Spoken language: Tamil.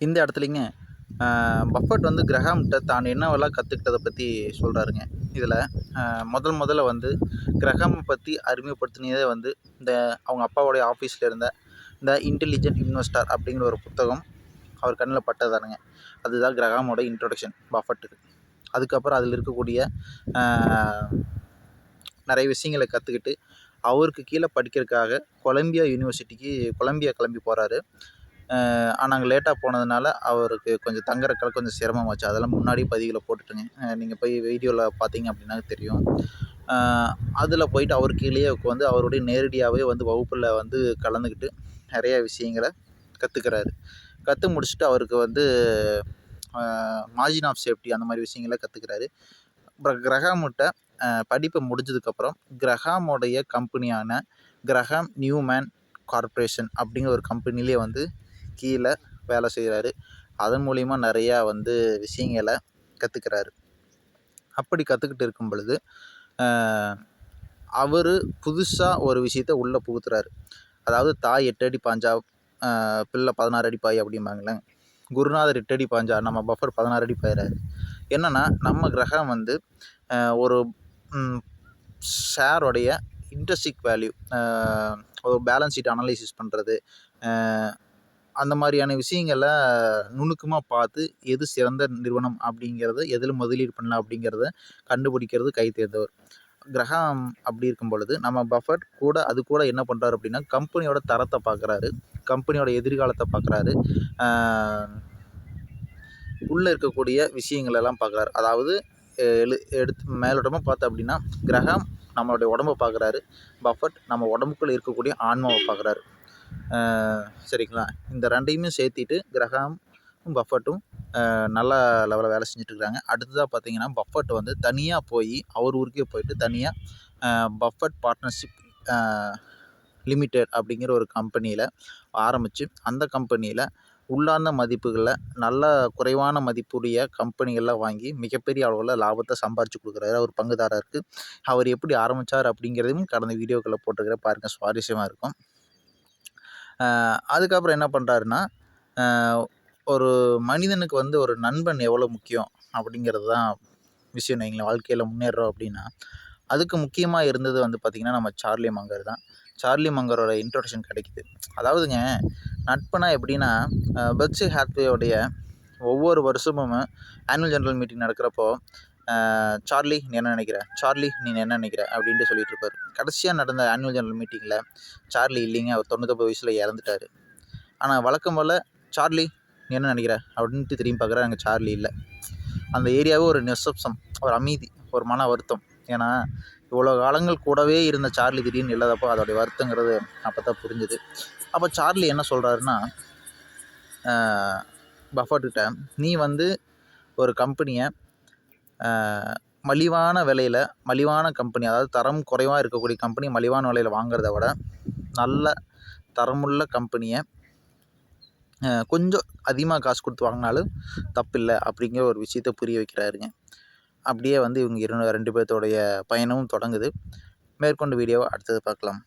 இந்த இடத்துலைங்க பஃபட் வந்து கிரஹாம்கிட்ட தான் என்னவெல்லாம் கற்றுக்கிட்டதை பற்றி சொல்கிறாருங்க இதில் முதல் முதல்ல வந்து கிரகம் பற்றி அறிமுகப்படுத்தினதே வந்து இந்த அவங்க அப்பாவோடைய ஆஃபீஸில் இருந்த இந்த இன்டெலிஜென்ட் இன்வெஸ்டர் அப்படிங்கிற ஒரு புத்தகம் அவர் கண்ணில் பட்டதானுங்க. அதுதான் கிரகாமோட இன்ட்ரொடக்ஷன் பஃபட்டுக்கு அதுக்கப்புறம் அதில் இருக்கக்கூடிய நிறைய விஷயங்களை கற்றுக்கிட்டு அவருக்கு கீழே படிக்கிறதுக்காக கொலம்பியா யூனிவர்சிட்டிக்கு கொலம்பியா கிளம்பி போகிறாரு நாங்கள் லேட்டாக போனதுனால அவருக்கு கொஞ்சம் தங்குறதுக்கு கொஞ்சம் சிரமமாச்சு அதெல்லாம் முன்னாடி பதிவில் போட்டுட்டுங்க. நீங்கள் போய் வீடியோவில் பார்த்தீங்க அப்படின்னா தெரியும். அதில் போயிட்டு அவர் கீழேயே உட்காந்து அவருடைய நேரடியாகவே வந்து வகுப்பில் வந்து கலந்துக்கிட்டு நிறைய விஷயங்களை கற்றுக்கிறாரு கற்று முடிச்சுட்டு அவருக்கு வந்து மார்ஜின் ஆஃப் சேஃப்டி அந்த மாதிரி விஷயங்களை கற்றுக்கிறாரு அப்புறம் கிரகாமுட்டை படிப்பை முடிஞ்சதுக்கப்புறம் கிரகாமுடைய கம்பெனியான கிரகாம் நியூமேன் கார்பரேஷன் அப்படிங்கிற ஒரு கம்பெனிலே வந்து கீழே வேலை செய்கிறாரு அதன் மூலிமா நிறையா வந்து விஷயங்களை கற்றுக்கிறாரு அப்படி கற்றுக்கிட்டு இருக்கும் பொழுது அவர் புதுசாக ஒரு விஷயத்த உள்ளே புகுத்துறாரு. அதாவது தாய் எட்டு அடி பாஞ்சா பிள்ளை பதினாறு அடி பாய் அப்படிம்பாங்களேன் குருநாதர் எட்டு அடி பாஞ்சா நம்ம பஃபர் பதினாறு அடி பாயிறாரு. என்னென்னா நம்ம கிரகம் வந்து ஒரு ஷேரோடைய இன்ட்ரெஸ்டிக் வேல்யூ ஒரு பேலன்ஸ் ஷீட் அனலைசிஸ் பண்ணுறது அந்த மாதிரியான விஷயங்களை நுணுக்கமாக பார்த்து எது சிறந்த நிறுவனம் அப்படிங்கிறத எதில் முதலீடு பண்ணலாம் அப்படிங்கிறத கண்டுபிடிக்கிறது கை தேர்ந்தவர். கிரகம் அப்படி இருக்கும் பொழுது நம்ம பஃபட் கூட அது கூட என்ன பண்ணுறாரு அப்படின்னா கம்பெனியோட தரத்தை பார்க்குறாரு கம்பெனியோட எதிர்காலத்தை பார்க்குறாரு உள்ளே இருக்கக்கூடிய விஷயங்களெல்லாம் பார்க்குறாரு. அதாவது எழு எடுத்து மேலோட்டமாக பார்த்தோம் அப்படின்னா கிரகம் நம்மளுடைய உடம்பை பார்க்குறாரு பஃபட் நம்ம உடம்புக்குள்ளே இருக்கக்கூடிய ஆன்மாவை பார்க்குறாரு. சரிங்களா? இந்த ரெண்டையுமே சேர்த்திட்டு கிரகம் பஃபட்டும் நல்ல லெவலில் வேலை செஞ்சுட்ருக்காங்க அடுத்ததாக பார்த்தீங்கன்னா பஃபட் வந்து தனியாக போய் அவர் ஊருக்கே போயிட்டு தனியாக பஃபட் பார்ட்னர்ஷிப் லிமிடெட் அப்படிங்கிற ஒரு கம்பெனியில் ஆரம்பித்து அந்த கம்பெனியில் உள்ளார்ந்த மதிப்புகளில் நல்ல குறைவான மதிப்புடைய கம்பெனிகள்லாம் வாங்கி மிகப்பெரிய அளவில் லாபத்தை சம்பாரித்து கொடுக்குறாரு. அவர் பங்குதாரருக்கு. அவர் எப்படி ஆரம்பித்தார் அப்படிங்கிறதையும் கடந்த வீடியோக்களை போட்டுக்கிற பாருங்கள் சுவாரஸ்யமாக இருக்கும். அதுக்கப்புறம் என்ன பண்ணுறாருன்னா ஒரு மனிதனுக்கு வந்து ஒரு நண்பன் எவ்வளோ முக்கியம் அப்படிங்கிறது தான் விஷயம். வைங்களேன் வாழ்க்கையில் முன்னேறுறோம் அப்படின்னா அதுக்கு முக்கியமாக இருந்தது வந்து பார்த்திங்கன்னா நம்ம சார்லி மங்கர் தான். சார்லி மங்கரோட இன்ட்ரொடக்ஷன் கிடைக்குது. அதாவதுங்க நட்பனா எப்படின்னா பெர்க்ஷைர் ஹேத்வேயோடைய ஒவ்வொரு வருஷமும் ஆனுவல் ஜென்ரல் மீட்டிங் நடக்கிறப்போ சார்லி நீ என்ன நினைக்கிற? சார்லி நீ என்ன நினைக்கிற? அப்படின்ட்டு சொல்லிட்டு இருப்பார் கடைசியாக நடந்த ஆனுவல் ஜெனரல் மீட்டிங்கில் சார்லி இல்லைங்க அவர் தொண்ணூத்தொம்பது வயசில் இறந்துட்டார். ஆனால் வழக்கம் போல் சார்லி நீ என்ன நினைக்கிற? அப்படின்ட்டு திரும்பி பார்க்குற அங்கே சார்லி இல்லை. அந்த ஏரியாவே ஒரு நிசப்சம் ஒரு அமைதி ஒரு மன வருத்தம். ஏன்னா இவ்வளோ காலங்கள் கூடவே இருந்த சார்லி திடீர்னு இல்லாதப்போ அதோடைய வருத்தங்கிறது அப்போ தான் புரிஞ்சுது. அப்போ சார்லி என்ன சொல்கிறாருன்னா பஃபர்கிட்ட நீ வந்து ஒரு கம்பெனியை மலிவான விலையில் மலிவான கம்பெனி அதாவது தரம் குறைவாக இருக்கக்கூடிய கம்பெனி மலிவான விலையில் வாங்குறத விட நல்ல தரமுள்ள கம்பெனியை கொஞ்சம் அதிகமாக காசு கொடுத்து வாங்கினாலும் தப்பில்லை அப்படிங்கிற ஒரு விஷயத்த புரிய வைக்கிறாருங்க. அப்படியே வந்து இவங்க இரு ரெண்டு பேர்த்தோடைய பயணமும் தொடங்குது. மேற்கொண்டு வீடியோவை அடுத்தது பார்க்கலாம்.